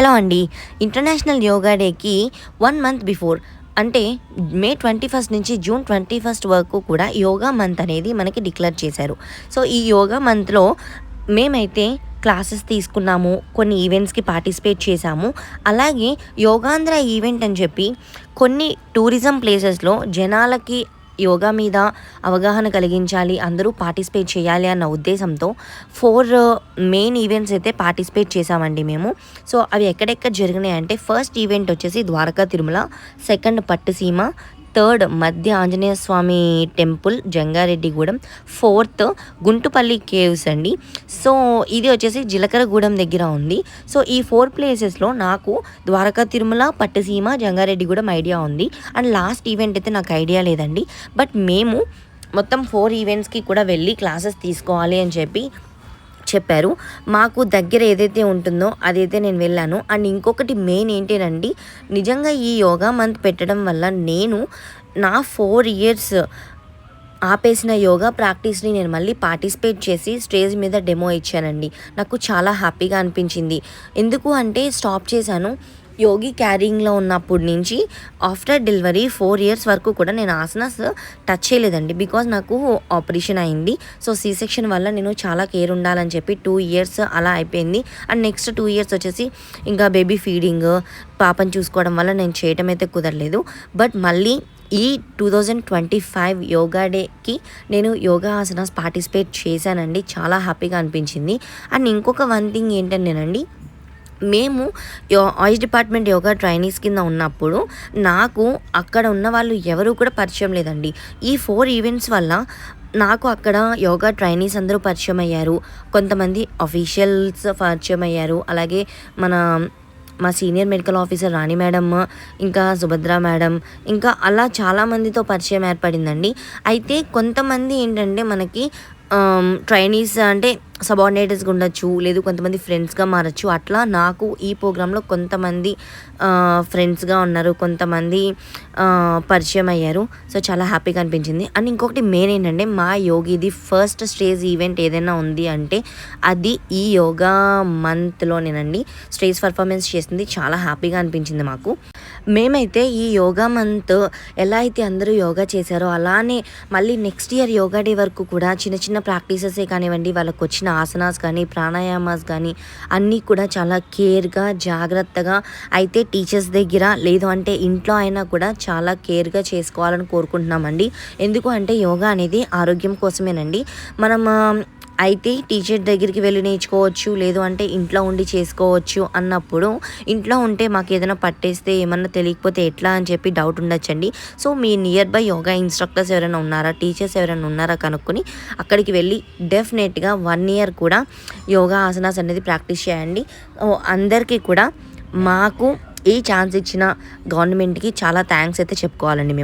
Hello అండి. International yoga డేకి one month before అంటే మే ట్వంటీ ఫస్ట్ నుంచి జూన్ ట్వంటీ ఫస్ట్ వరకు కూడా యోగా మంత్ అనేది మనకి డిక్లేర్ చేశారు. సో ఈ యోగా మంత్లో మేమైతే క్లాసెస్ తీసుకున్నాము కొన్ని ఈవెంట్స్కి పార్టిసిపేట్ చేశాము. అలాగే యోగాంధ్ర ఈవెంట్ అని చెప్పి కొన్ని టూరిజం ప్లేసెస్లో జనాలకి యోగా మీద అవగాహన కలిగించాలి అందరూ పార్టిసిపేట్ చేయాలి అన్న ఉద్దేశంతో ఫోర్ uh, మెయిన్ ఈవెంట్స్ అయితే పార్టిసిపేట్ చేసామండి మేము. సో అవి ఎక్కడెక్కడ జరిగినాయి అంటే ఫస్ట్ ఈవెంట్ వచ్చేసి Dwaraka Tirumala second Pattiseema third Maddi Anjaneya Swamy temple Jangareddygudem. Fourth Guntupalli caves అండి. సో ఇది వచ్చేసి జీలకర్రగూడెం దగ్గర ఉంది. సో ఈ ఫోర్ ప్లేసెస్లో నాకు ద్వారకా తిరుమల పట్టుసీమ జంగారెడ్డిగూడెం ఐడియా ఉంది. అండ్ లాస్ట్ ఈవెంట్ అయితే నాకు ఐడియా లేదండి. బట్ మేము మొత్తం ఫోర్ ఈవెంట్స్కి కూడా వెళ్ళి క్లాసెస్ తీసుకోవాలి అని చెప్పి చెప్పారు. మాకు దగ్గర ఏదైతే ఉంటుందో అదైతే నేను వెళ్ళాను. అండ్ ఇంకొకటి మెయిన్ ఏంటేనండి నిజంగా ఈ యోగా మంత్ పెట్టడం వల్ల నేను నా ఫోర్ ఇయర్స్ ఆపేసిన యోగా ప్రాక్టీస్ని నేను మళ్ళీ పార్టిసిపేట్ చేసి స్టేజ్ మీద డెమో ఇచ్చానండి. నాకు చాలా హ్యాపీగా అనిపించింది. ఎందుకు అంటే స్టాప్ చేశాను. యోగి క్యారింగ్లో ఉన్నప్పటి నుంచి ఆఫ్టర్ డెలివరీ ఫోర్ ఇయర్స్ వరకు కూడా నేను ఆసనాస్ టచ్ చేయలేదండి. బికాజ్ నాకు ఆపరేషన్ అయింది. సో సీ సెక్షన్ వల్ల నేను చాలా కేర్ ఉండాలని చెప్పి టూ ఇయర్స్ అలా అయిపోయింది. అండ్ నెక్స్ట్ టూ ఇయర్స్ వచ్చేసి ఇంకా బేబీ ఫీడింగ్ పాపం చూసుకోవడం వల్ల నేను చేయటం అయితే కుదరలేదు. బట్ మళ్ళీ ఈ two thousand twenty five yoga డేకి నేను యోగా ఆసనాస్ పార్టిసిపేట్ చేశానండి. చాలా హ్యాపీగా అనిపించింది. అండ్ ఇంకొక వన్ థింగ్ ఏంటంటేనండి మేము ఆయిస్ డిపార్ట్మెంట్ యోగా ట్రైనీస్ కింద ఉన్నప్పుడు నాకు అక్కడ ఉన్న వాళ్ళు ఎవరు కూడా పరిచయం లేదండి. ఈ ఫోర్ ఈవెంట్స్ వల్ల నాకు అక్కడ యోగా ట్రైనీస్ అందరూ పరిచయం అయ్యారు. కొంతమంది అఫీషియల్స్ పరిచయం అయ్యారు. అలాగే మన మా senior medical officer Rani madam ఇంకా సుభద్ర మేడం ఇంకా అలా చాలామందితో పరిచయం ఏర్పడిందండి. అయితే కొంతమంది ఏంటంటే మనకి ట్రైనీస్ అంటే సబార్డినేటర్స్గా ఉండొచ్చు లేదు కొంతమంది ఫ్రెండ్స్గా మారచ్చు. అట్లా నాకు ఈ ప్రోగ్రాంలో కొంతమంది ఫ్రెండ్స్గా ఉన్నారు కొంతమంది పరిచయం అయ్యారు. సో చాలా హ్యాపీగా అనిపించింది. అండ్ ఇంకొకటి మెయిన్ ఏంటంటే మా యోగిది ఫస్ట్ స్టేజ్ ఈవెంట్ ఏదైనా ఉంది అంటే అది ఈ యోగా మంత్లోనేనండి స్టేజ్ పర్ఫార్మెన్స్ చేసింది. చాలా హ్యాపీగా అనిపించింది మాకు. మేమైతే ఈ యోగా మంత్ ఎలా అయితే అందరూ యోగా చేశారో అలానే మళ్ళీ నెక్స్ట్ ఇయర్ యోగా డే వరకు కూడా చిన్న చిన్న ప్రాక్టీసెసే కానివ్వండి వాళ్ళకి వచ్చిన ఆసనాస్ కానీ ప్రాణాయామాస్ కానీ అన్నీ కూడా చాలా కేర్గా జాగ్రత్తగా అయితే టీచర్స్ దగ్గర లేదు అంటే ఇంట్లో అయినా కూడా చాలా కేర్గా చేసుకోవాలని కోరుకుంటున్నామండి. ఎందుకు అంటే యోగా అనేది ఆరోగ్యం కోసమేనండి. మనం అయితే టీచర్ దగ్గరికి వెళ్ళి నేర్చుకోవచ్చు లేదు అంటే ఇంట్లో ఉండి చేసుకోవచ్చు అన్నప్పుడు ఇంట్లో ఉంటే మాకు ఏదైనా పట్టేస్తే ఏమన్నా తెలియకపోతే ఎట్లా అని చెప్పి డౌట్ ఉండొచ్చండి. సో మీ నియర్ బై యోగా ఇన్స్ట్రక్టర్స్ ఎవరైనా ఉన్నారా టీచర్స్ ఎవరైనా ఉన్నారా కనుక్కొని అక్కడికి వెళ్ళి డెఫినెట్గా వన్ ఇయర్ కూడా యోగా ఆసనాస్ అనేది ప్రాక్టీస్ చేయండి. అందరికీ కూడా మాకు ఈ ఛాన్స్ ఇచ్చిన గవర్నమెంట్కి చాలా థ్యాంక్స్ అయితే చెప్పుకోవాలండి మేము.